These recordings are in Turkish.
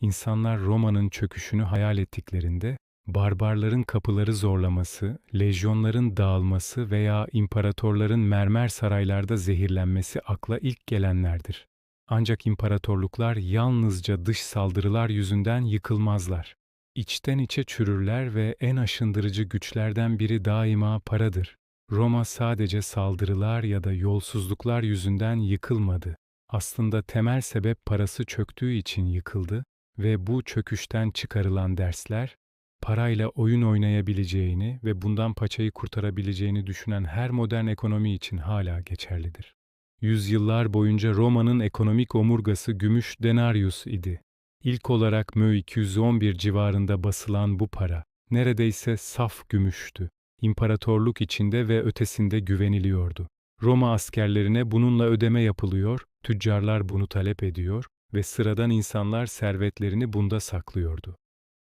İnsanlar Roma'nın çöküşünü hayal ettiklerinde, barbarların kapıları zorlaması, lejyonların dağılması veya imparatorların mermer saraylarda zehirlenmesi akla ilk gelenlerdir. Ancak imparatorluklar yalnızca dış saldırılar yüzünden yıkılmazlar. İçten içe çürürler ve en aşındırıcı güçlerden biri daima paradır. Roma sadece saldırılar ya da yolsuzluklar yüzünden yıkılmadı. Aslında temel sebep parası çöktüğü için yıkıldı ve bu çöküşten çıkarılan dersler, parayla oyun oynayabileceğini ve bundan paçayı kurtarabileceğini düşünen her modern ekonomi için hala geçerlidir. Yüzyıllar boyunca Roma'nın ekonomik omurgası gümüş denarius idi. İlk olarak Mö 211 civarında basılan bu para, neredeyse saf gümüştü. İmparatorluk içinde ve ötesinde güveniliyordu. Roma askerlerine bununla ödeme yapılıyor, tüccarlar bunu talep ediyor ve sıradan insanlar servetlerini bunda saklıyordu.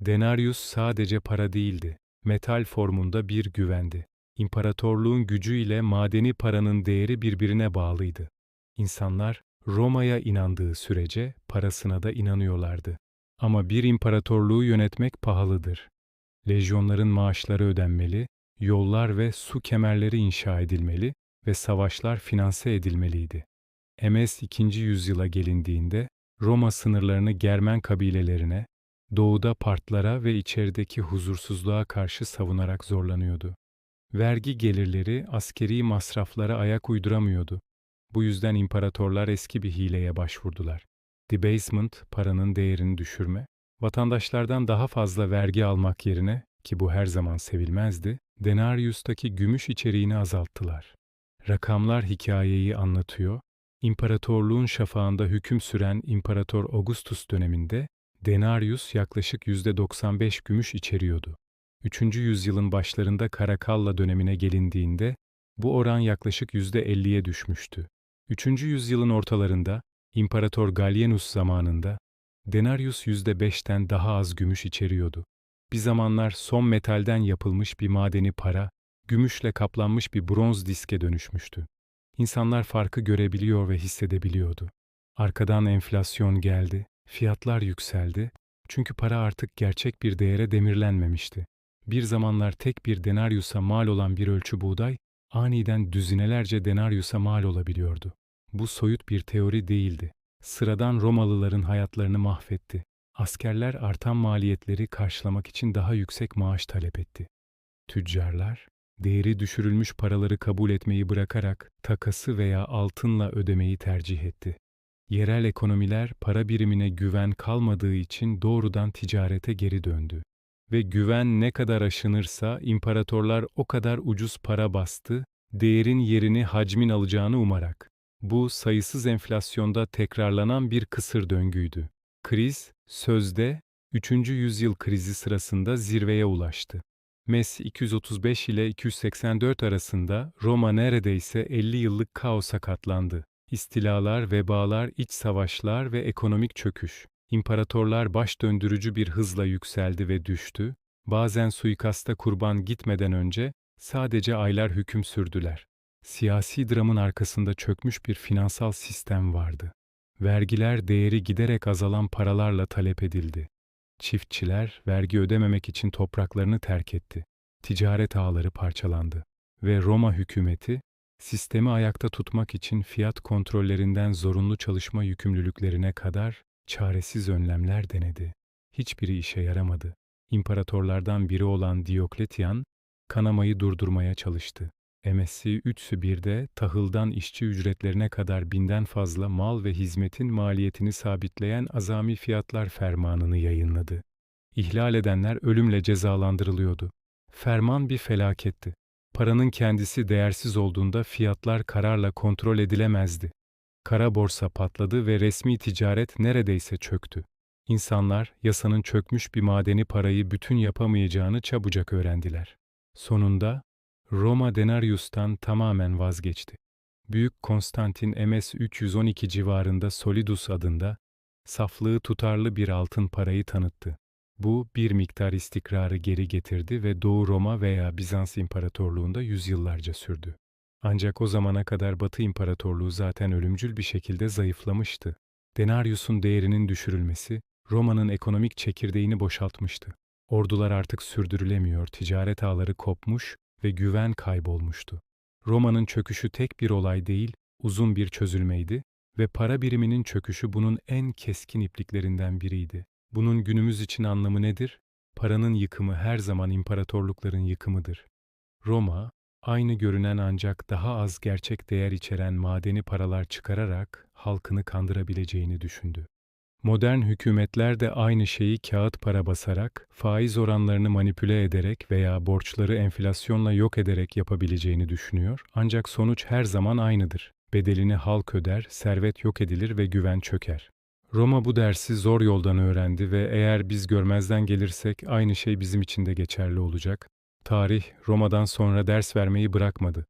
Denarius sadece para değildi, metal formunda bir güvendi. İmparatorluğun gücüyle madeni paranın değeri birbirine bağlıydı. İnsanlar Roma'ya inandığı sürece parasına da inanıyorlardı. Ama bir imparatorluğu yönetmek pahalıdır. Lejyonların maaşları ödenmeli, yollar ve su kemerleri inşa edilmeli ve savaşlar finanse edilmeliydi. MS 2. yüzyıla gelindiğinde Roma sınırlarını Germen kabilelerine, doğuda partlara ve içerideki huzursuzluğa karşı savunarak zorlanıyordu. Vergi gelirleri askeri masraflara ayak uyduramıyordu. Bu yüzden imparatorlar eski bir hileye başvurdular. Debasement, paranın değerini düşürme, vatandaşlardan daha fazla vergi almak yerine, ki bu her zaman sevilmezdi, denarius'taki gümüş içeriğini azalttılar. Rakamlar hikayeyi anlatıyor, İmparatorluğun şafağında hüküm süren İmparator Augustus döneminde denarius yaklaşık %95 gümüş içeriyordu. 3. yüzyılın başlarında Karakalla dönemine gelindiğinde bu oran yaklaşık %50'ye düşmüştü. 3. yüzyılın ortalarında İmparator Gallienus zamanında denarius %5'ten daha az gümüş içeriyordu. Bir zamanlar son metalden yapılmış bir madeni para, gümüşle kaplanmış bir bronz diske dönüşmüştü. İnsanlar farkı görebiliyor ve hissedebiliyordu. Arkadan enflasyon geldi, fiyatlar yükseldi çünkü para artık gerçek bir değere demirlenmemişti. Bir zamanlar tek bir denaryusa mal olan bir ölçü buğday, aniden düzinelerce denaryusa mal olabiliyordu. Bu soyut bir teori değildi. Sıradan Romalıların hayatlarını mahvetti. Askerler artan maliyetleri karşılamak için daha yüksek maaş talep etti. Tüccarlar, değeri düşürülmüş paraları kabul etmeyi bırakarak takası veya altınla ödemeyi tercih etti. Yerel ekonomiler para birimine güven kalmadığı için doğrudan ticarete geri döndü. Ve güven ne kadar aşınırsa imparatorlar o kadar ucuz para bastı, değerin yerini hacmin alacağını umarak. Bu sayısız enflasyonda tekrarlanan bir kısır döngüydü. Kriz, sözde 3. yüzyıl krizi sırasında zirveye ulaştı. MES 235 ile 284 arasında Roma neredeyse 50 yıllık kaosa katlandı. İstilalar, vebalar, iç savaşlar ve ekonomik çöküş. İmparatorlar baş döndürücü bir hızla yükseldi ve düştü. Bazen suikasta kurban gitmeden önce sadece aylar hüküm sürdüler. Siyasi dramın arkasında çökmüş bir finansal sistem vardı. Vergiler değeri giderek azalan paralarla talep edildi. Çiftçiler vergi ödememek için topraklarını terk etti. Ticaret ağları parçalandı ve Roma hükümeti sistemi ayakta tutmak için fiyat kontrollerinden zorunlu çalışma yükümlülüklerine kadar çaresiz önlemler denedi. Hiçbiri işe yaramadı. İmparatorlardan biri olan Diokletian kanamayı durdurmaya çalıştı. MSC 3'sü 1'de tahıldan işçi ücretlerine kadar binden fazla mal ve hizmetin maliyetini sabitleyen azami fiyatlar fermanını yayınladı. İhlal edenler ölümle cezalandırılıyordu. Ferman bir felaketti. Paranın kendisi değersiz olduğunda fiyatlar kararla kontrol edilemezdi. Kara borsa patladı ve resmi ticaret neredeyse çöktü. İnsanlar yasanın çökmüş bir madeni parayı bütün yapamayacağını çabucak öğrendiler. Sonunda Roma denarius'tan tamamen vazgeçti. Büyük Konstantin MS 312 civarında Solidus adında saflığı tutarlı bir altın parayı tanıttı. Bu bir miktar istikrarı geri getirdi ve Doğu Roma veya Bizans İmparatorluğunda yüzyıllarca sürdü. Ancak o zamana kadar Batı İmparatorluğu zaten ölümcül bir şekilde zayıflamıştı. Denarius'un değerinin düşürülmesi, Roma'nın ekonomik çekirdeğini boşaltmıştı. Ordular artık sürdürülemiyor, ticaret ağları kopmuş ve güven kaybolmuştu. Roma'nın çöküşü tek bir olay değil, uzun bir çözülmeydi ve para biriminin çöküşü bunun en keskin ipliklerinden biriydi. Bunun günümüz için anlamı nedir? Paranın yıkımı her zaman imparatorlukların yıkımıdır. Roma, aynı görünen ancak daha az gerçek değer içeren madeni paralar çıkararak halkını kandırabileceğini düşündü. Modern hükümetler de aynı şeyi kağıt para basarak, faiz oranlarını manipüle ederek veya borçları enflasyonla yok ederek yapabileceğini düşünüyor. Ancak sonuç her zaman aynıdır. Bedelini halk öder, servet yok edilir ve güven çöker. Roma bu dersi zor yoldan öğrendi ve eğer biz görmezden gelirsek aynı şey bizim için de geçerli olacak. Tarih Roma'dan sonra ders vermeyi bırakmadı.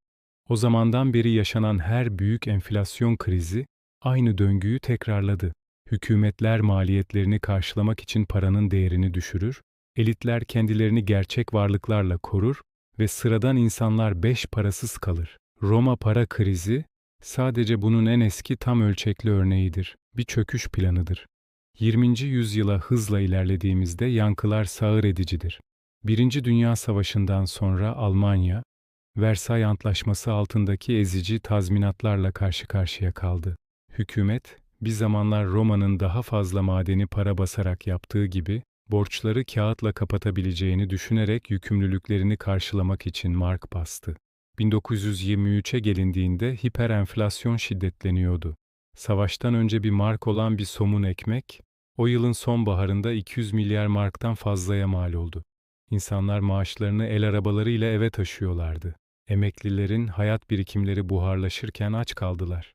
O zamandan beri yaşanan her büyük enflasyon krizi aynı döngüyü tekrarladı. Hükümetler maliyetlerini karşılamak için paranın değerini düşürür, elitler kendilerini gerçek varlıklarla korur ve sıradan insanlar beş parasız kalır. Roma para krizi sadece bunun en eski tam ölçekli örneğidir, bir çöküş planıdır. 20. yüzyıla hızla ilerlediğimizde yankılar sağır edicidir. Birinci Dünya Savaşı'ndan sonra Almanya, Versay Antlaşması altındaki ezici tazminatlarla karşı karşıya kaldı. Hükümet, bir zamanlar Roma'nın daha fazla madeni para basarak yaptığı gibi, borçları kağıtla kapatabileceğini düşünerek yükümlülüklerini karşılamak için mark bastı. 1923'e gelindiğinde hiperenflasyon şiddetleniyordu. Savaştan önce bir mark olan bir somun ekmek, o yılın sonbaharında 200 milyar marktan fazlaya mal oldu. İnsanlar maaşlarını el arabalarıyla eve taşıyorlardı. Emeklilerin hayat birikimleri buharlaşırken aç kaldılar.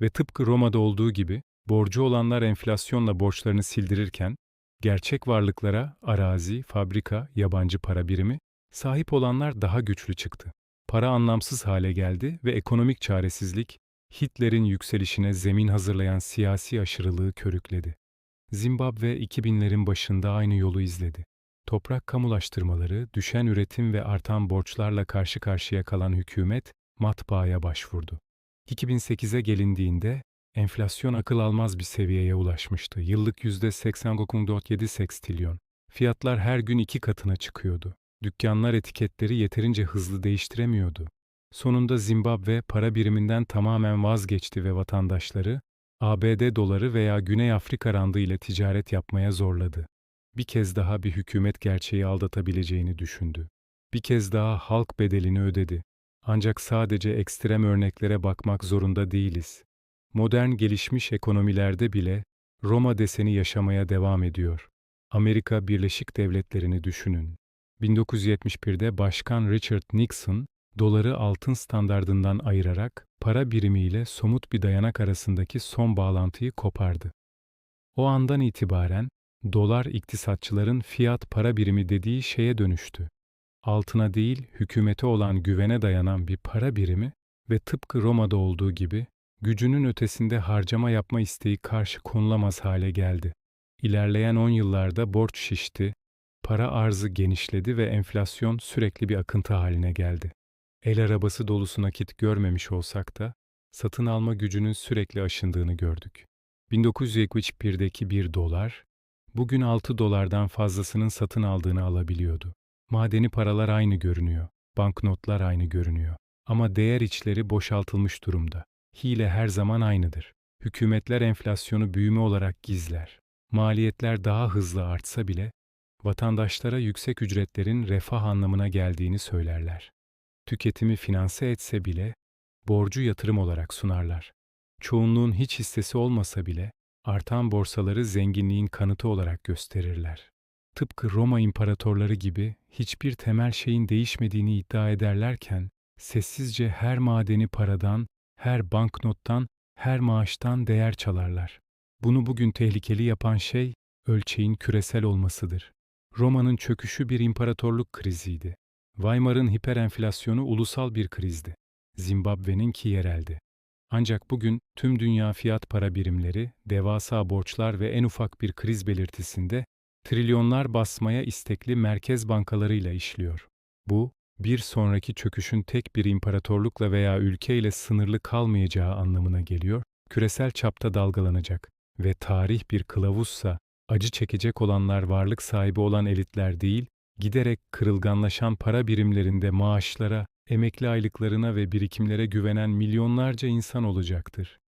Ve tıpkı Roma'da olduğu gibi, borcu olanlar enflasyonla borçlarını sildirirken, gerçek varlıklara arazi, fabrika, yabancı para birimi, sahip olanlar daha güçlü çıktı. Para anlamsız hale geldi ve ekonomik çaresizlik, Hitler'in yükselişine zemin hazırlayan siyasi aşırılığı körükledi. Zimbabwe 2000'lerin başında aynı yolu izledi. Toprak kamulaştırmaları, düşen üretim ve artan borçlarla karşı karşıya kalan hükümet, matbaaya başvurdu. 2008'e gelindiğinde, enflasyon akıl almaz bir seviyeye ulaşmıştı. Yıllık %80,47 sekstrilyon. Fiyatlar her gün iki katına çıkıyordu. Dükkanlar etiketleri yeterince hızlı değiştiremiyordu. Sonunda Zimbabwe para biriminden tamamen vazgeçti ve vatandaşları, ABD doları veya Güney Afrika randı ile ticaret yapmaya zorladı. Bir kez daha bir hükümet gerçeği aldatabileceğini düşündü. Bir kez daha halk bedelini ödedi. Ancak sadece ekstrem örneklere bakmak zorunda değiliz. Modern gelişmiş ekonomilerde bile Roma deseni yaşamaya devam ediyor. Amerika Birleşik Devletleri'ni düşünün. 1971'de Başkan Richard Nixon, doları altın standardından ayırarak para birimiyle somut bir dayanak arasındaki son bağlantıyı kopardı. O andan itibaren dolar iktisatçıların fiyat para birimi dediği şeye dönüştü. Altına değil, hükümete olan güvene dayanan bir para birimi ve tıpkı Roma'da olduğu gibi gücünün ötesinde harcama yapma isteği karşı konulamaz hale geldi. İlerleyen on yıllarda borç şişti, para arzı genişledi ve enflasyon sürekli bir akıntı haline geldi. El arabası dolusu nakit görmemiş olsak da satın alma gücünün sürekli aşındığını gördük. 1971'deki bir dolar, bugün 6 dolardan fazlasının satın aldığını alabiliyordu. Madeni paralar aynı görünüyor, banknotlar aynı görünüyor. Ama değer içleri boşaltılmış durumda. Hile her zaman aynıdır. Hükümetler enflasyonu büyüme olarak gizler. Maliyetler daha hızlı artsa bile vatandaşlara yüksek ücretlerin refah anlamına geldiğini söylerler. Tüketimi finanse etse bile borcu yatırım olarak sunarlar. Çoğunluğun hiç hissesi olmasa bile artan borsaları zenginliğin kanıtı olarak gösterirler. Tıpkı Roma imparatorları gibi hiçbir temel şeyin değişmediğini iddia ederlerken sessizce her madeni paradan, her banknottan, her maaştan değer çalarlar. Bunu bugün tehlikeli yapan şey ölçeğin küresel olmasıdır. Roma'nın çöküşü bir imparatorluk kriziydi. Weimar'ın hiperenflasyonu ulusal bir krizdi. Zimbabwe'ninki yereldi. Ancak bugün tüm dünya fiyat para birimleri, devasa borçlar ve en ufak bir kriz belirtisinde trilyonlar basmaya istekli merkez bankalarıyla işliyor. Bu, bir sonraki çöküşün tek bir imparatorlukla veya ülkeyle sınırlı kalmayacağı anlamına geliyor, küresel çapta dalgalanacak ve tarih bir kılavuzsa acı çekecek olanlar varlık sahibi olan elitler değil, giderek kırılganlaşan para birimlerinde maaşlara, emekli aylıklarına ve birikimlere güvenen milyonlarca insan olacaktır.